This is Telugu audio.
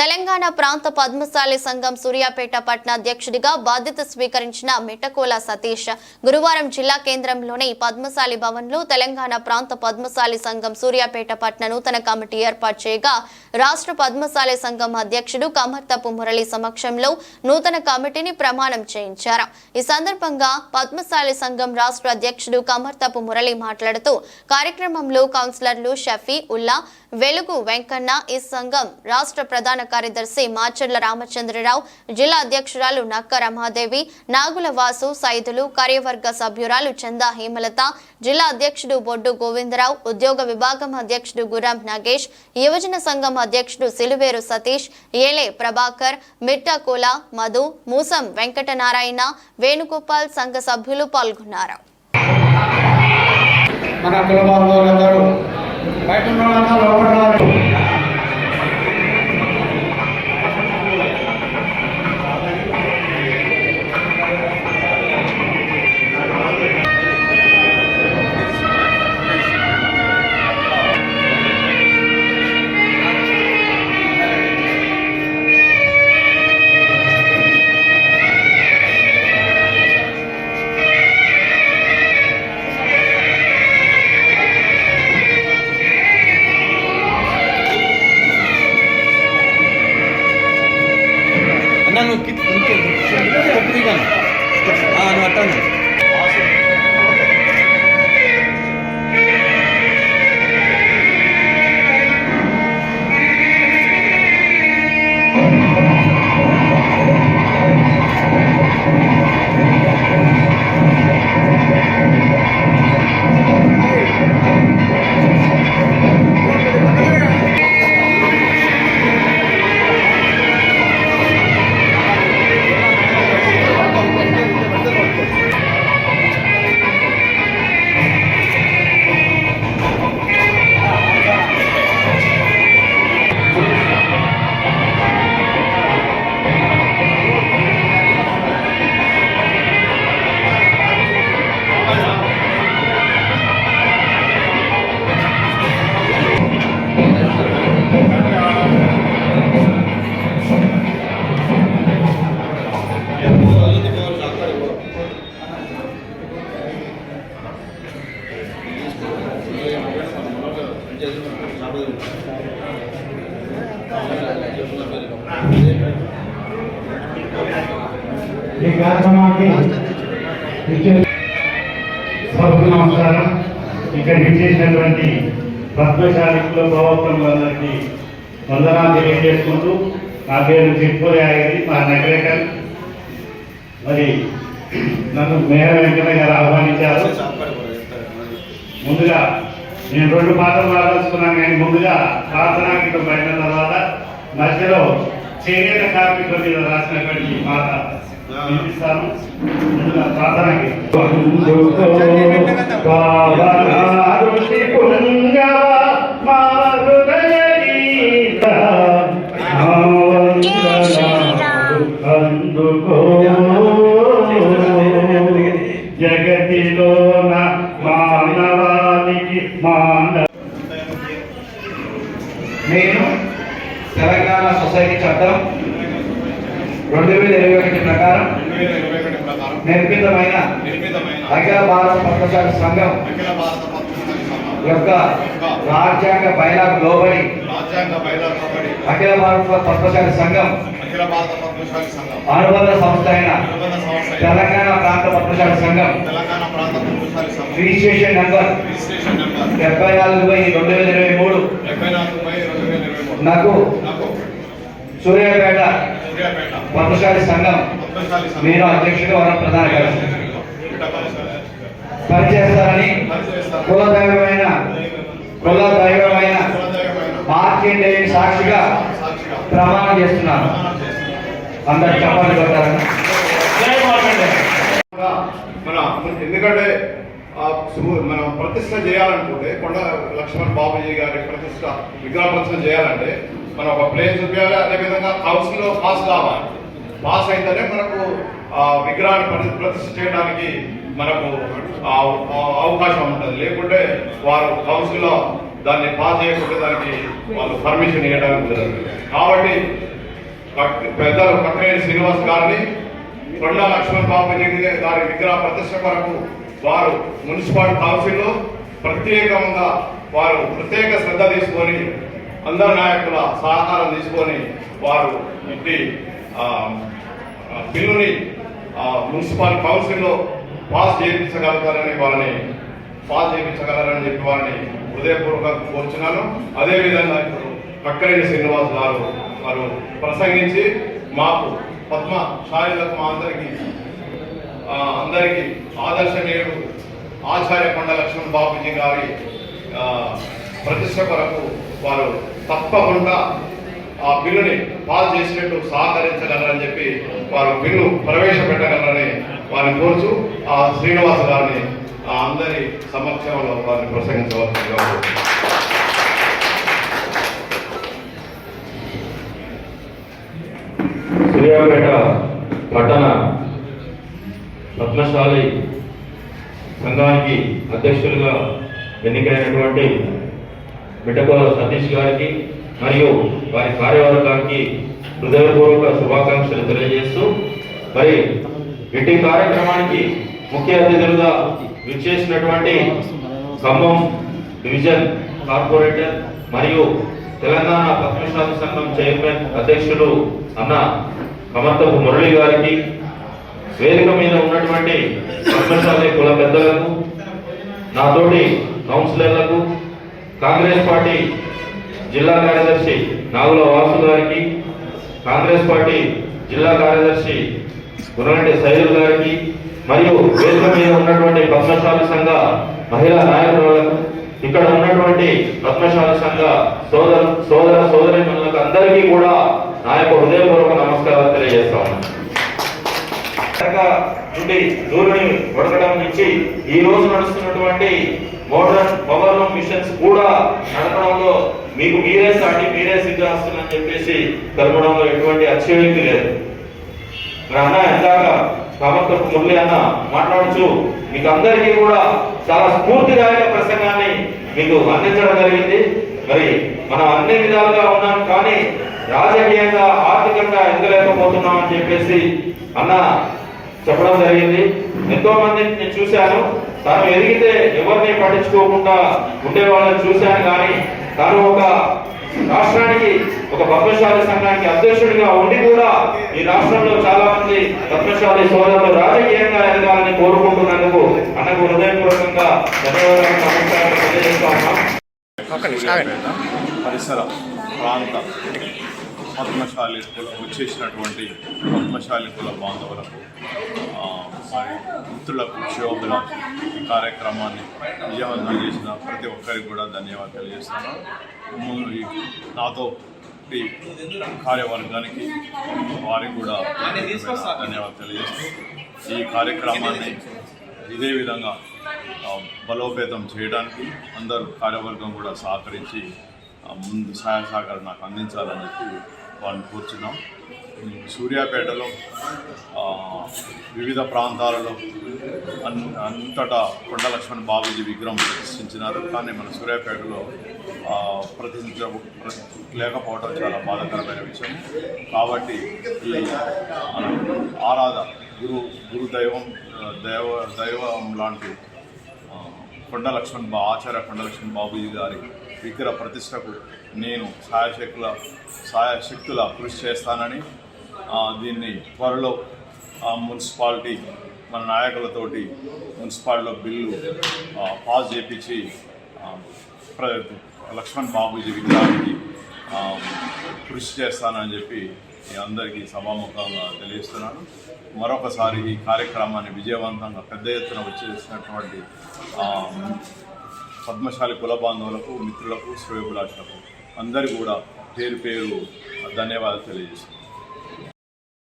తెలంగాణ ప్రాంత పద్మశాలి సంఘం సూర్యాపేట పట్న అధ్యక్షుడిగా బాధ్యత స్వీకరించిన మిటకోల సతీష్. గురువారం జిల్లా కేంద్రంలోని పద్మశాలి భవన్లో తెలంగాణ ప్రాంత పద్మశాలి సంఘం సూర్యాపేట పట్న నూతన కమిటీ ఏర్పాటు చేయగా రాష్ట్ర పద్మశాలి సంఘం అధ్యక్షుడు కమర్తపు మురళి సమక్షంలో నూతన కమిటీని ప్రమాణం చేయించారు. ఈ సందర్భంగా పద్మశాలి సంఘం రాష్ట్ర అధ్యక్షుడు కమర్తపు మురళి మాట్లాడుతూ కార్యక్రమంలో కౌన్సిలర్లు షఫీ ఉల్లా వెలుగు వెంకన్న ఈ సంఘం రాష్ట్ర ప్రధాన కార్యదర్శి మాచర్ల రామచంద్రరావు జిల్లా అధ్యక్షురాలు నక్క రమాదేవి నాగుల వాసు సైదులు కార్యవర్గ సభ్యురాలు చందా హేమలత జిల్లా అధ్యక్షుడు బొడ్డు గోవిందరావు ఉద్యోగ విభాగం అధ్యక్షుడు గురం నాగేష్ యువజన సంఘం అధ్యక్షుడు సిలువేరు సతీష్ ఏలే ప్రభాకర్ మిట్టకోల మధు మూసం వెంకటనారాయణ వేణుగోపాల్ సంఘ సభ్యులు పాల్గొన్నారు. మన కుల బయట ఉన్న లోపల రావాలి. అన్న నువ్వు కిట్ కొంచెం స్టెప్ ఈ కార్యక్రమానికి సభకు నమస్కారం. ఇక్కడ విచ్చేసినటువంటి పద్మశాలి కుల ప్రవర్తనలందరికీ వందనాలు తెలియజేసుకుంటూ నా పేరు చిట్పూరి ఆగిరి మా నగరేకర్ మరి నన్ను మేర వెంకన్న గారు ఆహ్వానించారు. ముందుగా నేను రెండు పాటలు పాడాల్సుకున్నాను కానీ ముందుగా ప్రార్థనా గీతం పడిన తర్వాత మధ్యలో చేనేత కార్మికుల మీద రాసినటువంటి మాట వినిపిస్తాను. ముందుగా ప్రార్థన గీతం వేల ఇరవై ఒకటి ప్రకారం నిర్మితమైన అఖిల భారత పత్రశాల సంఘం యొక్క రాజ్యాంగ బయలాకు లోబడి అఖిల భారత పత్రశాల సంఘం అనుబంధ సంస్థ అయిన తెలంగాణ ప్రాంత పత్రశాల సంఘం రిజిస్ట్రేషన్ నంబర్ డెబ్బై నాలుగు బై రెండు వేల ఇరవై మూడు. నాకు సూర్యాపేట పత్రశాలి సంఘం పద్మశాలి సంఘం. మీరు అధ్యక్షుడు వరం ప్రధాన పనిచేస్తారని పరిచయిస్తారు. కుల దైవమైన కుల దైవమైన కులదైవమైన మార్కండేయుని సాక్షిగా ప్రమాణం చేస్తున్నాను చేస్తున్నాను. అందరు మన ఎందుకంటే మనం ప్రతిష్ట చేయాలనుకుంటే కొండ లక్ష్మణ్ బాబుజీ గారి ప్రతిష్ట విగ్రహ ప్రతిష్ట చేయాలంటే మనం ఒక ప్లేస్ చూపించాలి అదేవిధంగా కౌన్సిల్లో పాస్ కావాలి. పాస్ అయితేనే మనకు ఆ విగ్రహాన్ని ప్రతి- ప్రతిష్ఠ చేయడానికి మనకు ఆ- అవకాశం ఉంటుంది. లేకుంటే వారు కౌన్సిల్లో దాన్ని పాస్ చేయకుండా దానికి వాళ్ళు పర్మిషన్ ఇవ్వడానికి కుదరదు. కాబట్టి పెద్దలు కక్కరేని శ్రీనివాస్ గారిని కొండా లక్ష్మణ్ బాబు గారి విగ్రహ ప్రతిష్ట కొరకు వారు మున్సిపాలిటీ కౌన్సిల్లో ప్రత్యేకంగా వారు ప్రత్యేక శ్రద్ధ తీసుకొని అందరు నాయకుల సహకారం తీసుకొని వారు ఇంటి బిల్లుని మున్సిపల్ కౌన్సిల్లో పాస్ చేయించగలుగుతారని వారిని పాస్ చేయించగలరని చెప్పి వారిని హృదయపూర్వకంగా కోరుచున్నాను. అదేవిధంగా ఇప్పుడు కక్కరేని శ్రీనివాస్ గారు వారు ప్రసంగించి మాకు పద్మ శారీలకు మా అందరికీ అందరికీ ఆదర్శనీయుడు ఆచార్య కొండ లక్ష్మణ్ బాబుజీ గారి ప్రతిష్ట కొరకు వారు తప్పకుండా ఆ బిల్లుని పాస్ చేసినట్టు సహకరించగలరని చెప్పి వారు బిల్లు ప్రవేశపెట్టగలరని వారిని కోరుచు ఆ శ్రీనివాస గారిని ఆ అందరి సమక్షంలో వారిని ప్రసంగించవలసిందిగా కోరుతున్నాను. సూర్యాపేట పట్టణ పద్మశాలి సంఘానికి అధ్యక్షులుగా ఎన్నికైనటువంటి మిట్టకోల సతీష్ గారికి మరియు వారి కార్యవర్గానికి హృదయపూర్వక శుభాకాంక్షలు తెలియజేస్తూ మరి ఇటు కార్యక్రమానికి ముఖ్య అతిథులుగా విచ్చేసినటువంటి ఖమ్మం డివిజన్ కార్పొరేటర్ మరియు తెలంగాణ పద్మశాలి సంఘం చైర్మన్ అధ్యక్షులు అన్న కమర్తపు మురళి గారికి వేదిక మీద ఉన్నటువంటి పద్మశాలి కుల పెద్దలకు నాతోటి కౌన్సిలర్లకు కాంగ్రెస్ పార్టీ జిల్లా కార్యదర్శి నాగుల వాసు గారికి కాంగ్రెస్ పార్టీ జిల్లా కార్యదర్శి గురగంటి సైదుల్ గారికి మరియు వేదిక మీద ఉన్నటువంటి పద్మశాలి సంఘ మహిళా నాయకులకు ఇక్కడ ఉన్నటువంటి పద్మశాలి సంఘ సోదర సోదర సోదరి అందరికీ కూడా నా యొక్క హృదయపూర్వక నమస్కారాలు తెలియజేస్తా ఉన్నాను. నుండి దూరిని వడకడం నుంచి ఈ రోజు నడుస్తున్నటువంటి మోడర్న్ పవర్ మిషన్స్ కూడా నడపడంలో మీకు మీరే సాటి మీరే సిద్ధాస్తున్నారని చెప్పేసి కలపడంలో ఎటువంటి అత్యయోక్తి లేదు. మరి అన్న ఎందాక కామకపు మురళి అన్న మాట్లాడుచు మీకు అందరికీ కూడా చాలా స్ఫూర్తిదాయక ప్రసంగాన్ని మీకు అందించడం జరిగింది. మరి మనం అన్ని విధాలుగా ఉన్నాం కానీ రాజకీయంగా ఆర్థికంగా ఎదగలేకపోతున్నాం అని చెప్పేసి అన్న చెప్పడం జరిగింది. ఎంతో మందిని నేను చూశాను. తాను ఎదిగితే ఎవరిని పట్టించుకోకుండా ఉండే వాళ్ళని చూశాను కానీ తాను ఒక రాష్ట్రానికి ఒక పద్మశాలి సంఘానికి అధ్యక్షుడిగా ఉండి కూడా ఈ రాష్ట్రంలో చాలా మంది పద్మశాలి సోదరులు రాజకీయంగా ఎదగాలని కోరుకుంటున్నందుకు అన్నకు హృదయపూర్వకంగా ధన్యవాదాలు తెలియజేస్తా ఉన్నాం పరిసర ప్రాంత. పద్మశాలి కుల వచ్చేసినటువంటి పద్మశాలి కుల బాంధవులకు మరి మిత్రులకు శివభిలాష్ ఈ కార్యక్రమాన్ని విజయవంతం చేసిన ప్రతి ఒక్కరికి కూడా ధన్యవాదాలు తెలియజేస్తున్నాను. నాతో ఈ కార్యవర్గానికి వారికి కూడా ధన్యవాదాలు తెలియజేస్తూ ఈ కార్యక్రమాన్ని ఇదే విధంగా బలోపేతం చేయడానికి అందరూ కార్యవర్గం కూడా సహకరించి ముందు సహాయ సహకారం నాకు అందించాలని చెప్పి వాళ్ళని కూర్చున్నాం. సూర్యాపేటలో వివిధ ప్రాంతాలలో అన్ అంతటా కొండ లక్ష్మణ్ బాబుజీ విగ్రహం ప్రతిష్ఠించినారు. కానీ మన సూర్యాపేటలో ప్రతిష్ఠించ లేకపోవడం చాలా బాధాకరమైన విషయం. కాబట్టి ఈ మన ఆరాధ గురు గురు దైవం దైవ దైవం లాంటి కొండ లక్ష్మణ్ బా ఆచార్య కొండ లక్ష్మణ్ బాబుజీ గారి విగ్రహ ప్రతిష్టకు నేను సహాయశక్తుల సహాయశక్తుల కృషి చేస్తానని దీన్ని త్వరలో మున్సిపాలిటీ మన నాయకులతోటి మున్సిపాలిటీలో బిల్లు పాస్ చేపించి ప్ర లక్ష్మణ్ బాబుజీ విగ్రహానికి కృషి చేస్తానని చెప్పి మీ అందరికీ సభాముఖంగా తెలియజేస్తున్నాను. మరొకసారి ఈ కార్యక్రమాన్ని విజయవంతంగా పెద్ద ఎత్తున వచ్చేసినటువంటి పద్మశాలి కుల బాంధవులకు మిత్రులకు శ్రేయభిలాషులకు అందరికీ కూడా పేరు పేరు ధన్యవాదాలు తెలియజేస్తున్నాను.